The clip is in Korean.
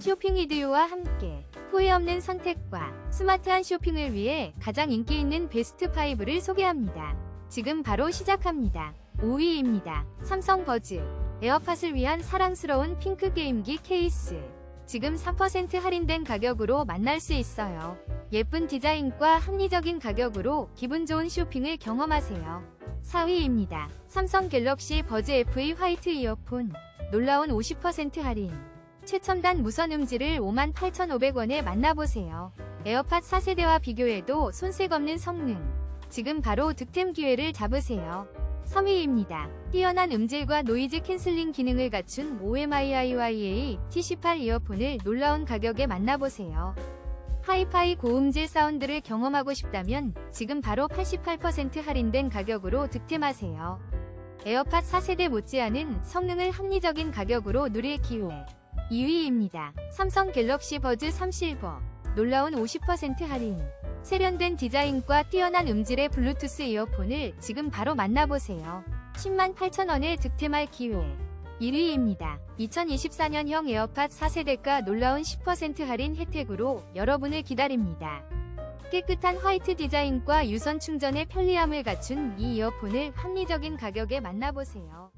쇼핑 이디오와 함께 후회 없는 선택과 스마트한 쇼핑을 위해 가장 인기 있는 베스트 5를 소개합니다. 지금 바로 시작합니다. 5위입니다. 삼성 버즈 에어팟을 위한 사랑스러운 핑크 게임기 케이스. 지금 3% 할인된 가격으로 만날 수 있어요. 예쁜 디자인과 합리적인 가격으로 기분 좋은 쇼핑을 경험하세요. 4위입니다. 삼성 갤럭시 버즈 FE 화이트 이어폰. 놀라운 50% 할인. 최첨단 무선 음질을 58,500원에 만나보세요. 에어팟 4세대와 비교해도 손색 없는 성능. 지금 바로 득템 기회를 잡으세요. 3위입니다. 뛰어난 음질과 노이즈 캔슬링 기능을 갖춘 OMIIYA TC8 이어폰을 놀라운 가격에 만나보세요. 하이파이 고음질 사운드를 경험하고 싶다면 지금 바로 88% 할인된 가격으로 득템하세요. 에어팟 4세대 못지않은 성능을 합리적인 가격으로 누릴 기회. 2위입니다. 삼성 갤럭시 버즈 3 실버. 놀라운 50% 할인. 세련된 디자인과 뛰어난 음질의 블루투스 이어폰을 지금 바로 만나보세요. 10만 8천원에 득템할 기회. 1위입니다. 2024년형 에어팟 4세대가 놀라운 10% 할인 혜택으로 여러분을 기다립니다. 깨끗한 화이트 디자인과 유선 충전의 편리함을 갖춘 이 이어폰을 합리적인 가격에 만나보세요.